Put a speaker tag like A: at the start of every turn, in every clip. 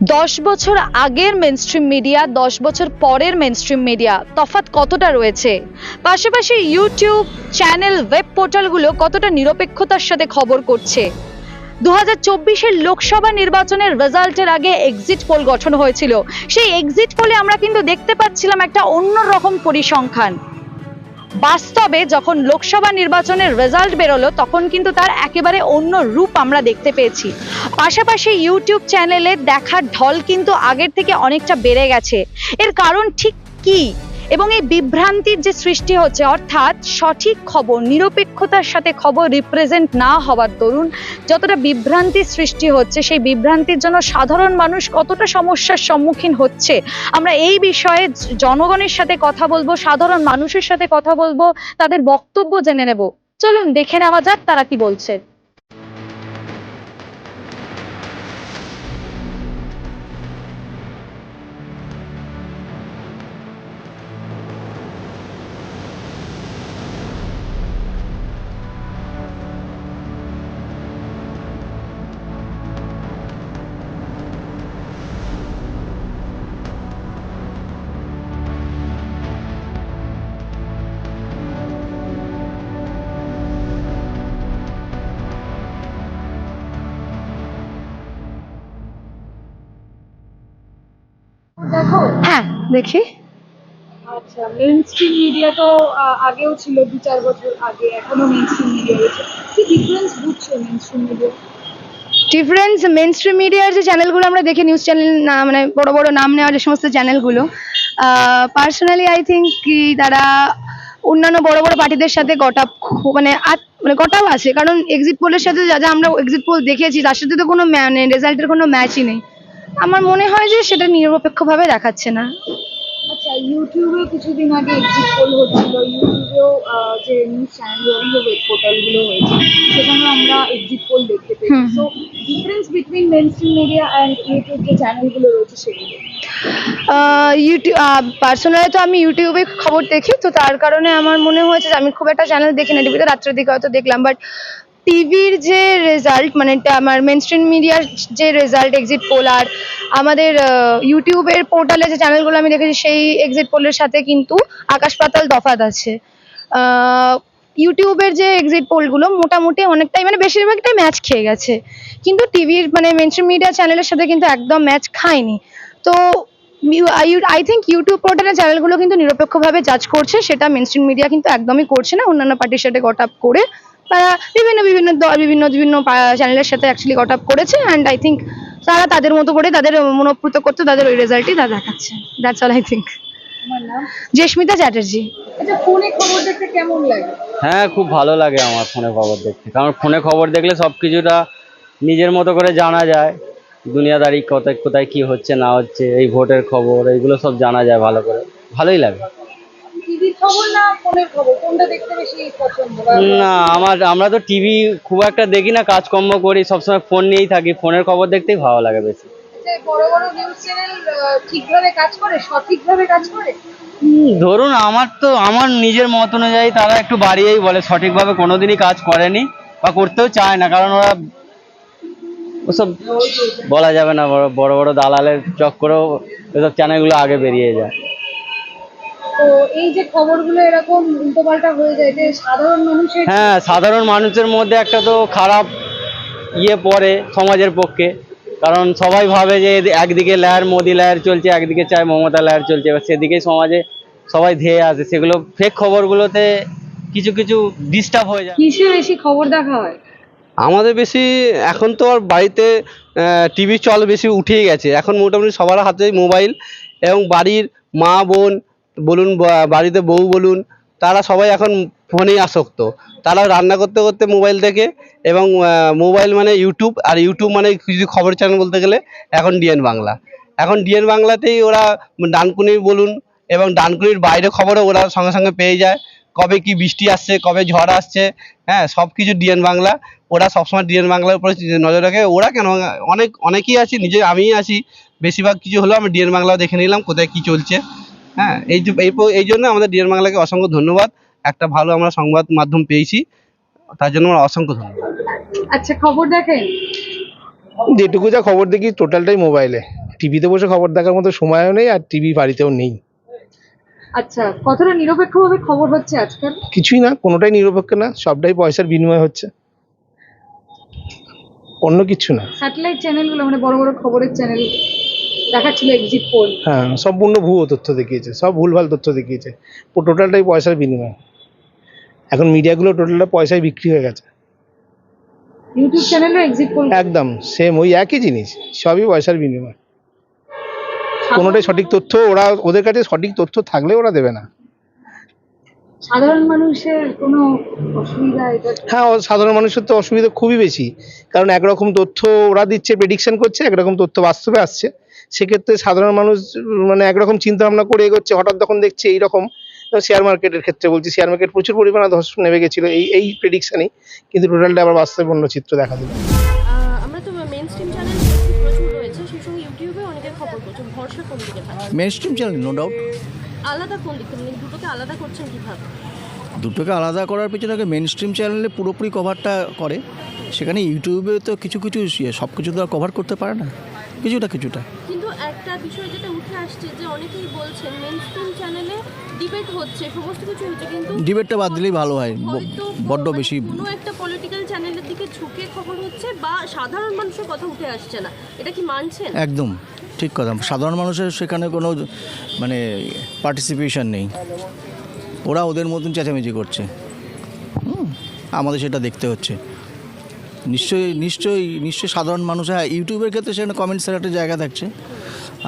A: দশ বছর আগের মেনস্ট্রিম মিডিয়া দশ বছর পরের মেনস্ট্রিম মিডিয়া তফাৎ কতটা রয়েছে? পাশাপাশি ইউটিউব চ্যানেল ওয়েব পোর্টালগুলো কতটা নিরপেক্ষতার সাথে খবর করছে? দু হাজার লোকসভা নির্বাচনের রেজাল্টের আগে এক্সিট পোল গঠন হয়েছিল। সেই এক্সিট পোলে আমরা কিন্তু দেখতে পাচ্ছিলাম একটা অন্যরকম পরিসংখ্যান। বাস্তবে যখন লোকসভা নির্বাচনের রেজাল্ট বেরোলো, তখন কিন্তু তার একেবারে অন্য রূপ আমরা দেখতে পেয়েছি। পাশাপাশি ইউটিউব চ্যানেলে দেখার ঢল কিন্তু আগের থেকে অনেকটা বেড়ে গেছে। এর কারণ ঠিক কি? এবং এই বিভ্রান্তির যে সৃষ্টি হচ্ছে, অর্থাৎ সঠিক খবর, নিরপেক্ষতার সাথে খবর রিপ্রেজেন্ট না হওয়ার দরুন যতটা বিভ্রান্তির সৃষ্টি হচ্ছে, সেই বিভ্রান্তির জন্য সাধারণ মানুষ কতটা সমস্যার সম্মুখীন হচ্ছে? আমরা এই বিষয়ে জনগণের সাথে কথা বলব, সাধারণ মানুষের সাথে কথা বলব, তাদের বক্তব্য জেনে নেব। চলুন, দেখে নেওয়া যাক তারা কি বলছে। হ্যাঁ দেখি।
B: আচ্ছা মেইনস্ট্রিম মিডিয়া তো আগেও ছিল দু চার বছর আগে এখনও মিডিয়া রয়েছে। কি ডিফারেন্স বুঝছ মেইন মিডিয়া
C: ডিফারেন্স মেনস্ট্রিম মিডিয়ার যে চ্যানেলগুলো আমরা দেখি নিউজ চ্যানেল না মানে বড় বড় নাম নেওয়া যে সমস্ত চ্যানেলগুলো পার্সোনালি আই থিঙ্ক কি তারা অন্যান্য বড় বড় পার্টিদের সাথে মানে মানে গটাপ আছে। কারণ এক্সিট পোলের সাথে যা যা আমরা এক্সিট পোল দেখেছি তার সাথে তো কোনো ম্যা- মানে রেজাল্টের কোনো ম্যাচই নেই। আমার মনে হয় যে সেটা নিরপেক্ষভাবে দেখাচ্ছে না।
B: আচ্ছা ইউটিউবে কিছুদিন আগে এক্সিট পোল হচ্ছিল। ইউটিউবেও আহ, যে নিউজ চ্যানেলগুলো ওয়েব পোর্টালগুলো হয়েছে আমরা এক্সিট পোল দেখতে পেয়েছি। So difference between media and YouTube যে চ্যানেলগুলো রয়েছে সেগুলো?
C: ইউটিউব পার্সোনালি তো আমি ইউটিউবে খবর দেখি তো তার কারণে আমার মনে হয়েছে যে আমি খুব একটা চ্যানেল দেখি না। টিভিতে রাত্রের দিকে হয়তো দেখলাম বাট টিভির যে রেজাল্ট মানে আমার মেন স্ট্রিম মিডিয়ার যে রেজাল্ট এক্সিট পোল আর আমাদের ইউটিউবের পোর্টালে যে চ্যানেলগুলো আমি দেখেছি, সেই এক্সিট পোলের সাথে কিন্তু আকাশ পাতাল তফাৎ আছে। ইউটিউবের যে এক্সিট পোলগুলো মোটামুটি অনেকটাই মানে বেশিরভাগটাই ম্যাচ খেয়ে গেছে। কিন্তু টিভির মানে মেন স্ট্রিম মিডিয়া চ্যানেলের সাথে কিন্তু একদম ম্যাচ খায়নি। তো আই থিঙ্ক ইউটিউব পোর্টালের চ্যানেলগুলো কিন্তু নিরপেক্ষভাবে জাজ করছে, সেটা মেন স্ট্রিম মিডিয়া কিন্তু একদমই করছে না, অন্যান্য পার্টির সাথে গট আপ করে। তারা বিভিন্ন বিভিন্ন দল বিভিন্ন বিভিন্ন চ্যানেলের সাথে অ্যাকচুয়ালি গট আপ করেছে অ্যান্ড আই থিঙ্ক তারা তাদের মতো করে তাদের মনোপ্রুত করতে তাদের ওই রেজাল্টই তারা দেখাচ্ছে। That's all I think Jesmita Chatterjee.
B: আচ্ছা ফোনে খবর দেখতে কেমন লাগে?
D: হ্যাঁ খুব ভালো লাগে আমার ফোনে খবর দেখতে। কারণ ফোনে খবর দেখলে সব কিছুটা নিজের মতো করে জানা যায়। দুনিয়াদারি কোথায় কোথায় কি হচ্ছে না হচ্ছে এই ভোটের খবর এইগুলো সব জানা যায় ভালো করে। ভালোই লাগে।
B: টিভির খবর না ফোনের খবর? কোনটা দেখতে বেশি পছন্দ? বা
D: না আমার আমরা তো টিভি খুব একটা দেখি না কাজকর্ম করি সবসময় ফোন নিয়েই থাকি। ফোনের খবর দেখতেই ভালো লাগে বেশি।
B: বড় বড় নিউজ চ্যানেল ঠিকভাবে কাজ করে সঠিকভাবে কাজ করে?
D: ধরুন আমার তো আমার নিজের মত অনুযায়ী তারা একটু বাড়িয়েই বলে সঠিকভাবে কোনোদিনই কাজ করেনি বা করতেও চায় না কারণ ওরা ওসব বলা যাবে না বড় বড় বড় দালালের চক্করেও এসব চ্যানেলগুলো আগে বেরিয়ে যায়।
B: তো এই যে খবরগুলো এরকম উল্টোপাল্টা হয়ে যায় যে সাধারণ মানুষের
D: হ্যাঁ সাধারণ মানুষের মধ্যে একটা তো খারাপ ইয়ে পড়ে সমাজের পক্ষে। কারণ সবাই ভাবে যে একদিকে লেয়ার মোদি লেয়ার চলছে একদিকে চায় মমতা লেয়ার চলছে। এবার সেদিকেই সমাজে সবাই ধেয়ে আসে সেগুলো ফেক খবরগুলোতে কিছু কিছু ডিস্টার্ব হয়ে যায়।
B: কিসে বেশি খবর দেখা হয়?
E: আমাদের বেশি এখন তো আর বাড়িতে টিভি চল বেশি উঠেই গেছে। এখন মোটামুটি সবার হাতে মোবাইল এবং বাড়ির মা বোন বলুন বাড়িতে বউ বলুন, তারা সবাই এখন ফোনেই আসক্ত। তারা রান্না করতে করতে মোবাইল দেখে এবং মোবাইল মানে ইউটিউব, আর ইউটিউব মানে কিছু খবর চ্যানেল বলতে গেলে এখন ডিএন বাংলা। এখন ডিএন বাংলাতেই ওরা ডানকুনি বলুন এবং ডানকুনির বাইরে খবরও ওরা সঙ্গে সঙ্গে পেয়ে যায়। কবে কি বৃষ্টি আসছে, কবে ঝড় আসছে হ্যাঁ সব কিছু ডিএন বাংলা। ওরা সবসময় ডিএন বাংলার উপরে নজর রাখে। ওরা কেন, অনেক, অনেকেই আছি, নিজে আমিই আছি। বেশিরভাগ কিছু হলেও আমি ডিএন বাংলাও দেখে নিলাম, কোথায় কি চলছে। হ্যাঁ এই যে- এই এই জন্য আমাদের ডিএন বাংলাকে অসংখ্য ধন্যবাদ। একটা ভালো আমরা সংবাদ মাধ্যম পেয়েছি তার জন্য আমার অসংখ্য ধন্যবাদ।
B: আচ্ছা খবর দেখেন?
F: যেটুকু যা খবর দেখি টোটালটাই মোবাইলে
G: টিভিতে বসে খবর দেখার মতো সময়ও নেই আর টিভি বাড়িতেও নেই।
B: আচ্ছা কতটা নিরপেক্ষভাবে খবর হচ্ছে আজকাল?
G: কিছুই না কোনোটাই নিরপেক্ষ না সবটাই পয়সার বিনিময় হচ্ছে। অন্য কিছু না।
B: স্যাটেলাইট চ্যানেলগুলো মানে বড় বড় খবরের চ্যানেল দেখাচ্ছিল এক্সিট পোল
G: হ্যাঁ সম্পূর্ণ ভুয়ো তথ্য দেখিয়েছে সব ভুলভাল তথ্য দেখিয়েছে। টোটালটাই পয়সার বিনিময়। এখন মিডিয়াগুলো টোটালটা পয়সায় বিক্রি হয়ে গেছে।
B: ইউটিউব চ্যানেলও এক্সিট পোল
G: একদম সেম ওই একই জিনিস সবই পয়সার বিনিময়। কোনোটাই সঠিক তথ্য ওরা ওদের কাছে সঠিক তথ্য থাকলে ওরা দেবে না।
B: সাধারণ মানুষের কোনো অসুবিধা এটা?
G: হ্যাঁ সাধারণ মানুষের তো অসুবিধা খুবই বেশি। কারণ একরকম তথ্য ওরা দিচ্ছে প্রেডিকশন করছে একরকম তথ্য বাস্তবে আসছে। সেক্ষেত্রে সাধারণ মানুষ মানে একরকম চিন্তা ভাবনা করে এগোচ্ছে হঠাৎ তখন দেখছে এইরকম শেয়ার মার্কেটের ক্ষেত্রে বলছি শেয়ার মার্কেট প্রচুর পরিমাণে ধস নেমে গেছিল এই এই প্রেডিকশনই কিন্তু টোটালটা আবার বাস্তবে অন্য চিত্র দেখা দিল।
H: মেন স্ট্রিম চ্যানেল প্রচুর রয়েছে সেই সঙ্গে ইউটিউবে অনেকের খবর করছে ভরসা কোন দিকে থাকে
I: স্ট্রিম চ্যানেল নো ডাউট
H: আলাদা কোন দিকে মানে দুটোকে আলাদা করছেন কীভাবে?
I: দুটোকে আলাদা করার পিছনে আগে মেন স্ট্রিম চ্যানেলে পুরোপুরি কভারটা করে সেখানে ইউটিউবে তো কিছু কিছু সব কিছু তো আর কভার করতে পারে না কিছুটা কিছুটা।
H: একটা বিষয় যেটা উঠে আসছে যে অনেকেই বলছেন মেন স্ট্রিম চ্যানেলে ডিবেট হচ্ছে সমস্ত কিছু হচ্ছে কিন্তু
I: ডিবেটটা বাদ দিলেই ভালো হয় বড্ড বেশি।
H: কোনো একটা পলিটিক্যাল চ্যানেলের দিকে ঝুঁকে খবর হচ্ছে বা সাধারণ মানুষের কথা উঠে আসছে না। এটা কি মানছেন?
I: একদম ঠিক কথা। সাধারণ মানুষের সেখানে কোনো মানে পার্টিসিপেশন নেই। ওরা ওদের মতন চেঁচামেচি করছে। আমাদের সেটা দেখতে হচ্ছে। নিশ্চয়ই নিশ্চয়ই নিশ্চয়ই সাধারণ মানুষ হ্যাঁ ইউটিউবের ক্ষেত্রে সেখানে কমেন্টসের একটা জায়গা থাকছে।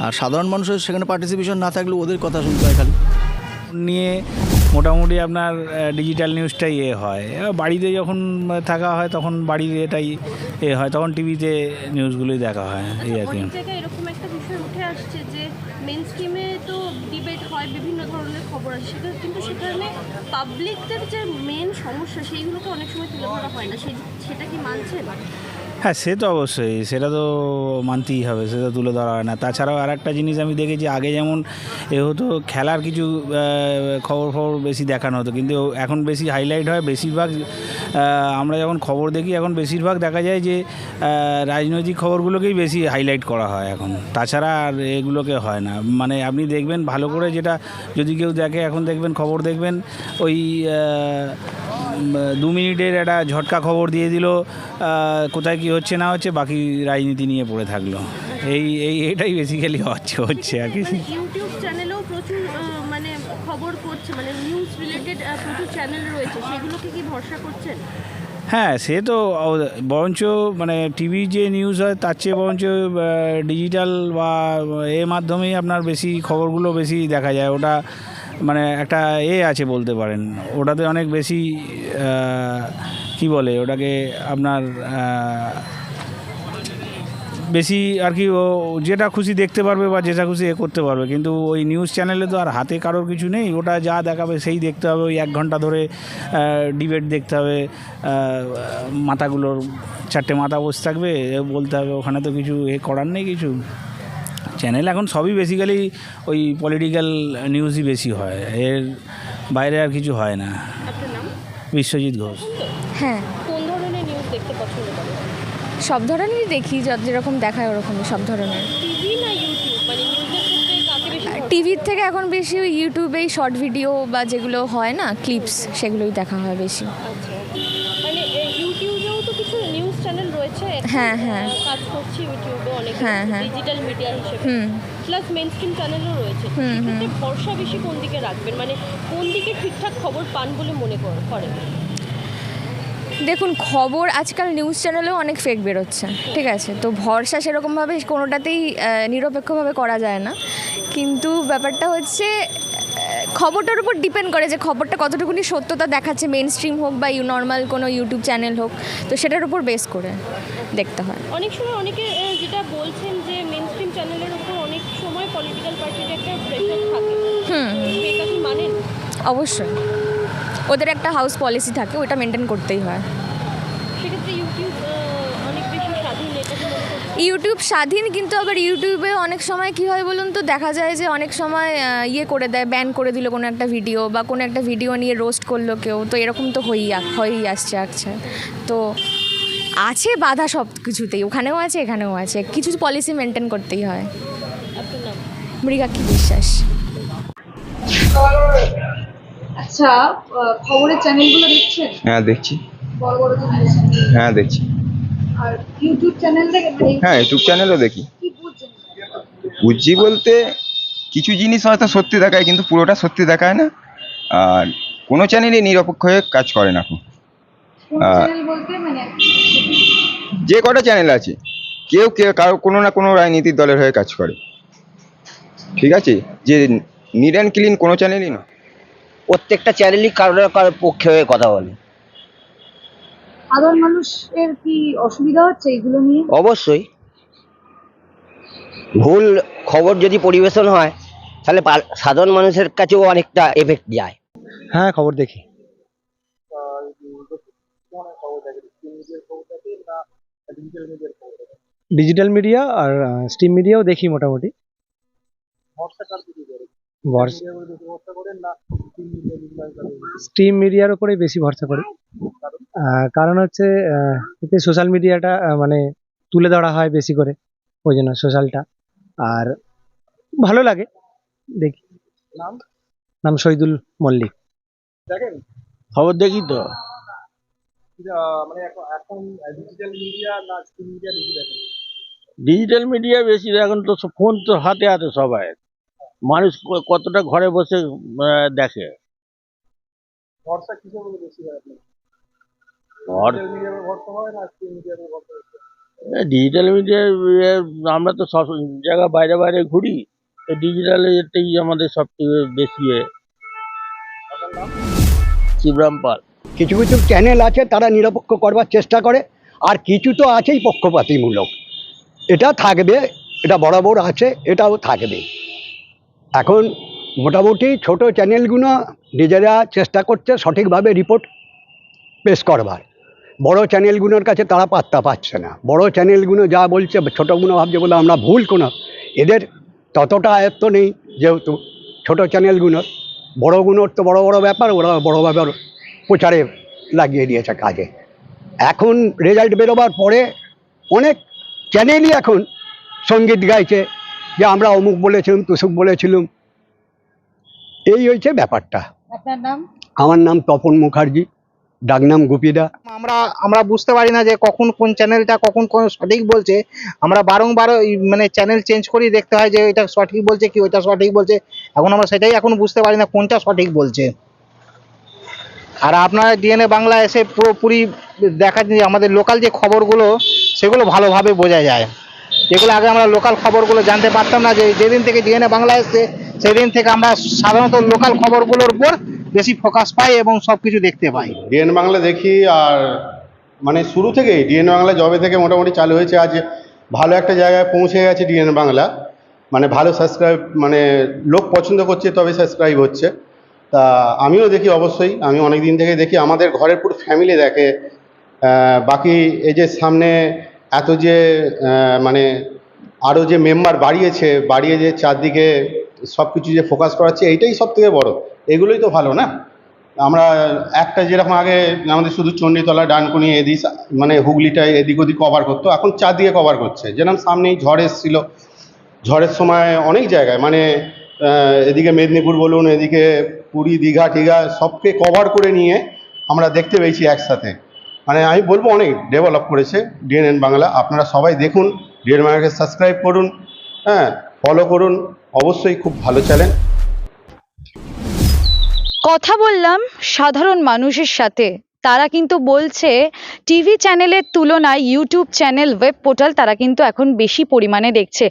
I: আর সাধারণ মানুষের সেখানে পার্টিসিপেশন না থাকলে ওদের কথা শুনতে হয় খালি।
J: নিয়ে মোটামুটি আপনার ডিজিটাল নিউজটাই এ হয়। এবার বাড়িতে যখন থাকা হয় তখন বাড়িতে এটাই এ হয় তখন টিভিতে নিউজগুলোই দেখা হয় এই আর কি।
H: এরকম একটা বিষয় উঠে আসছে যে তো ডিবেট হয় বিভিন্ন ধরনের খবর আসে সেটা কিন্তু সেখানে পাবলিকদের যে মেন সমস্যা সেইগুলোকে অনেক সময় তুলে ধরা হয় না। সেটা কি মানছেন?
J: হ্যাঁ সে তো অবশ্যই। সেটা তো মানতেই হবে, সেটা তুলে ধরা হয় না। তাছাড়াও আর একটা জিনিস আমি দেখেছি, আগে যেমন এ হতো খেলার কিছু খবর খবর বেশি দেখানো হতো, কিন্তু এখন বেশি হাইলাইট হয়। বেশিরভাগ আমরা যখন খবর দেখি, এখন বেশিরভাগ দেখা যায় যে রাজনৈতিক খবরগুলোকেই বেশি হাইলাইট করা হয় এখন। তাছাড়া আর এগুলোকে হয় না। মানে আপনি দেখবেন, ভালো করে যেটা যদি কেউ দেখে, এখন দেখবেন, খবর দেখবেন, ওই দু মিনিটের একটা ঝটকা খবর দিয়ে দিল কোথায় কি হচ্ছে না হচ্ছে বাকি রাজনীতি নিয়ে পড়ে থাকল। এই এই এটাই বেসিক্যালি হচ্ছে হচ্ছে আর কি।
H: মানে ইউটিউব চ্যানেলেও প্রচুর মানে খবর করছে মানে নিউজ রিলেটেড প্রচুর চ্যানেল রয়েছে সেগুলোকে কি ভরসা করছেন?
J: হ্যাঁ সে তো বরঞ্চ মানে টিভি যে নিউজ হয় তার চেয়ে বরঞ্চ ডিজিটাল বা এ মাধ্যমেই আপনার বেশি খবরগুলো বেশি দেখা যায়। ওটা মানে একটা এ আছে বলতে পারেন। ওটাতে অনেক বেশি কি বলে, ওটাকে আপনার বেশি আর কি ও যেটা খুশি দেখতে পারবে বা যেটা খুশি এ করতে পারবে। কিন্তু ওই নিউজ চ্যানেলে তো আর হাতে কারোর কিছু নেই। ওটা যা দেখাবে সেই দেখতে হবে। ওই এক ঘণ্টা ধরে ডিবেট দেখতে হবে। মাথাগুলোর চারটে মাথা বসে থাকবে। বলতে হবে, ওখানে তো কিছু এ করার নেই কিছু। চ্যানেল এখন সবই বেসিক্যালি ওই পলিটিক্যাল নিউজই বেশি হয়। এর বাইরে আর কিছু হয় না। বিশ্বজিৎ ঘোষ।
K: হ্যাঁ।
H: কোন ধরনের নিউজ দেখতে পছন্দ করেন?
K: সব ধরনেরই দেখি যেরকম দেখায় ওরকমই সব ধরনের।
H: টিভি না ইউটিউব মানে
K: টিভির থেকে এখন বেশি ইউটিউবেই শর্ট ভিডিও বা যেগুলো হয় না ক্লিপস সেগুলোই দেখা হয় বেশি।
H: আচ্ছা। মানে এ, ইউটিউবেও তো কিছু নিউজ চ্যানেল রয়েছে। এখন,
K: হ্যাঁ, হ্যাঁ।
H: কাজ করছে ইউটিউবে অনেক
K: হ্যাঁ, হ্যাঁ।
H: ডিজিটাল মিডিয়া হিসেবে। প্লাস চ্যানেলও রয়েছে। সেক্ষেত্রে ভরসা বেশি কোন দিকে রাখবেন? মানে কোন দিকে ঠিকঠাক খবর পান বলে মনে করেন?
K: দেখুন খবর আজকাল নিউজ চ্যানেলেও অনেক ফেক বেরোচ্ছে ঠিক আছে? তো ভরসা সেরকমভাবে কোনোটাতেই নিরপেক্ষভাবে করা যায় না। কিন্তু ব্যাপারটা হচ্ছে খবরটার উপর ডিপেন্ড করে যে খবরটা কতটুকুনি সত্যতা দেখাচ্ছে মেন স্ট্রিম হোক বা ইউ নর্মাল কোনো ইউটিউব চ্যানেল হোক তো সেটার উপর বেস করে দেখতে হয়।
H: অনেক সময় অনেকে যেটা বলছেন যে মেন স্ট্রিম চ্যানেলের উপর অনেক সময় পলিটিক্যাল পার্টির একটা প্রেশার থাকে।
K: হুম।
H: এটা কি মানেন?
K: অবশ্যই। ওদের একটা হাউস পলিসি থাকে ওটা মেনটেন করতেই হয়।
H: সেক্ষেত্রে ইউটিউব আহ, অনেক বেশি স্বাধীন এটা কি মনে করছেন
K: ইউটিউব স্বাধীন কিন্তু আবার ইউটিউবে অনেক সময় কি হয় বলুন তো দেখা যায় যে অনেক সময় ইয়ে করে দেয় ব্যান করে দিল কোনো একটা ভিডিও বা কোনো একটা ভিডিও নিয়ে রোস্ট করল কেউ। তো এরকম তো হয়েই হয়েই আসছে আচ্ছা। তো আছে বাধা সব কিছুতেই ওখানেও আছে এখানেও আছে। কিছু পলিসি মেনটেন করতেই হয়।
H: আপনার নাম
K: মৃগাক্ষী বিশ্বাস?
B: আচ্ছা খবরের চ্যানেলগুলো দেখছেন?
E: হ্যাঁ দেখছি। হ্যাঁ দেখছি।
B: আর ইউটিউব চ্যানেল থেকে মানে
E: হ্যাঁ ইউটিউব চ্যানেলও দেখি।
B: কি
E: বুঝছি বলতে কিছু জিনিস হয়তো সত্যি দেখায় কিন্তু পুরোটা সত্যি দেখায় না। আর কোনো চ্যানেলই নিরপেক্ষ হয়ে কাজ করে না এখন।
B: মানে
E: যে কটা চ্যানেল আছে কেউ কেউ কারও কোনো না কোনো রাজনীতির দলের হয়ে কাজ করে। ঠিক আছে? যে নিট অ্যান্ড ক্লিন কোনো চ্যানেলই না
L: প্রত্যেকটা চ্যানেলই কারোর না কারোর পক্ষে হয়ে কথা বলে।
B: সাধারণ মানুষের কি অসুবিধা হচ্ছে এগুলো নিয়ে?
L: অবশ্যই। ভুল খবর যদি পরিবেশন হয় তাহলে সাধারণ মানুষের কাছেও অনেকটা এফেক্ট যায়।
M: হ্যাঁ খবর দেখি। ডিজিটাল মিডিয়া আর স্ট্রিম মিডিয়াও দেখি মোটামুটি। স্ট্রিম মিডিয়ার উপরে বেশি ভরসা করি। কারণ হচ্ছে এতে সোশ্যাল মিডিয়াটা মানে তুলে ধরা হয় বেশি করে ওই জন্য সোশ্যালটা আর ভালো লাগে দেখি। নাম? শহীদুল মল্লিক।
N: খবর দেখি তো। ডিজিটাল মিডিয়া বেশি এখন তো ফোন তো হাতে হাতে সবাই। মানুষ কতটা ঘরে বসে আহ, ডিজিটাল মিডিয়া আমরা তো সব জায়গা বাইরে বাইরে ঘুরি। তো ডিজিটালেতেই আমাদের সব থেকে বেশি শিবরাম পাল।
L: কিছু কিছু চ্যানেল আছে তারা নিরপেক্ষ করবার চেষ্টা করে আর কিছু তো আছেই পক্ষপাতিমূলক। এটা থাকবে এটা বরাবর আছে এটাও থাকবে। এখন মোটামুটি ছোট চ্যানেলগুলো নিজেরা চেষ্টা করছে সঠিকভাবে রিপোর্ট পেশ করবার। বড় চ্যানেলগুলোর কাছে তারা পাত্তা পাচ্ছে না। বড় চ্যানেলগুলো যা বলছে ছোটোগুলো ভাবছে বলে আমরা ভুল কোনো। এদের ততটা আয়ত্ত নেই যেহেতু ছোট চ্যানেলগুলোর। বড়গুলোর তো বড় বড় ব্যাপার ওরা বড় ব্যাপার প্রচারে লাগিয়ে দিয়েছে কাজে। এখন রেজাল্ট বেরোবার পরে অনেক চ্যানেলই এখন সংগীত গাইছে যে আমরা অমুক বলেছিলাম তুসুক বলেছিলাম। এই হয়েছে ব্যাপারটা।
B: আপনার নাম?
L: আমার নাম তপন মুখার্জি। ডাকনাম গুপিদা।
O: আমরা আমরা বুঝতে পারি না যে কখন কোন চ্যানেলটা কখন কোন সঠিক বলছে। আমরা বারংবার মানে চ্যানেল চেঞ্জ করেই দেখতে হয় যে এটা সঠিক বলছে কি ওইটা সঠিক বলছে। এখন আমরা সেটাই এখন বুঝতে পারি না কোনটা সঠিক বলছে। আর আপনারা ডিএনএ বাংলা এসে পুরোপুরি দেখা যায় আমাদের লোকাল যে খবরগুলো, সেগুলো ভালোভাবে বোঝা যায়। যেগুলো আগে আমরা লোকাল খবরগুলো জানতে পারতাম না যে যেদিন থেকে ডিএনএ বাংলা এসছে, সেদিন থেকে আমরা সাধারণত লোকাল খবরগুলোর উপর বেশি ফোকাস পাই এবং সব কিছু দেখতে পাই
F: ডিএন বাংলা দেখি আর মানে শুরু থেকেই, ডিএন বাংলা জবে থেকে মোটামুটি চালু হয়েছে। আজ ভালো একটা জায়গায় পৌঁছে গেছে ডিএন বাংলা। মানে ভালো সাবস্ক্রাইব মানে লোক পছন্দ করছে তবে সাবস্ক্রাইব হচ্ছে। তা আমিও দেখি অবশ্যই, আমি অনেক দিন থেকে দেখি। আমাদের ঘরের পুরো ফ্যামিলি দেখে। বাকি এই যে সামনে এত যে মানে আরও যে মেম্বার বাড়িয়েছে, বাড়িয়ে যে চারদিকে সব কিছু যে ফোকাস করাচ্ছে, এইটাই সব থেকে বড়। এগুলোই তো ভালো না? আমরা একটা যেরকম আগে আমাদের শুধু চণ্ডীতলা, ডানকুনি, এদিক মানে হুগলিটা এদিক ওদিক কভার করতো, এখন চারদিকে কভার করছে। যেরকম সামনেই ঝড় এসেছিল, ঝড়ের সময় অনেক জায়গায় মানে এদিকে মেদিনীপুর বলুন, এদিকে পুরী, দীঘা টিঘা সবকে কভার করে নিয়ে আমরা দেখতে পেয়েছি একসাথে। মানে আমি বলব অনেক ডেভেলপ করেছে ডিএনএন বাংলা। আপনারা সবাই দেখুন ডিএন বাংলাকে সাবস্ক্রাইব করুন হ্যাঁ ফলো করুন, অবশ্যই খুব ভালো চ্যানেল
A: কথা বললাম সাধারণ মানুষের সাথে। তারা কিন্তু বলছে, টিভি চ্যানেলের তুলনায় ইউটিউব চ্যানেল, ওয়েব পোর্টাল তারা কিন্তু এখন বেশি পরিমাণে দেখছে।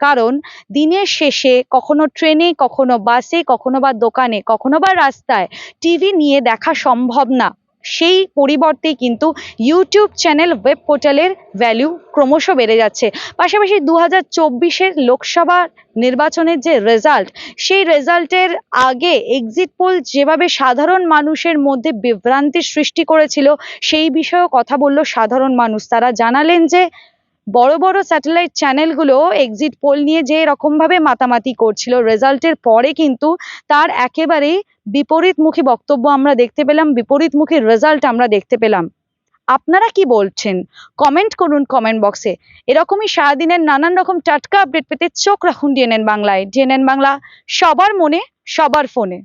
A: কারণ দিনের শেষে কখনো ট্রেনে, কখনো বাসে, কখনো বা দোকানে, কখনো বা রাস্তায় টিভি নিয়ে দেখা সম্ভব না। সেই পরিবর্তে কিন্তু ইউটিউব চ্যানেল ওয়েব পোর্টালের ভ্যালু ক্রমশ বেড়ে যাচ্ছে। পাশাপাশি দু হাজার লোকসভা নির্বাচনের যে রেজাল্ট সেই রেজাল্টের আগে এক্সিট পোল যেভাবে সাধারণ মানুষের মধ্যে বিভ্রান্তির সৃষ্টি করেছিল, সেই বিষয়েও কথা বলল সাধারণ মানুষ। তারা জানালেন যে বড় বড় স্যাটেলাইট চ্যানেলগুলো এক্সিট পোল নিয়ে যে রকমভাবে মাতামাতি করছিল রেজাল্টের পরে কিন্তু তার একেবারে বিপরীতমুখী বক্তব্য আমরা দেখতে পেলাম, বিপরীতমুখী রেজাল্ট আমরা দেখতে পেলাম। আপনারা কি বলছেন? কমেন্ট করুন কমেন্ট বক্সে এরকমই সারাদিনের নানান রকম টাটকা আপডেট পেতে চোখ রাখুন ডিএনএন বাংলায়। ডিএনএন বাংলা সবার মনে, সবার ফোনে।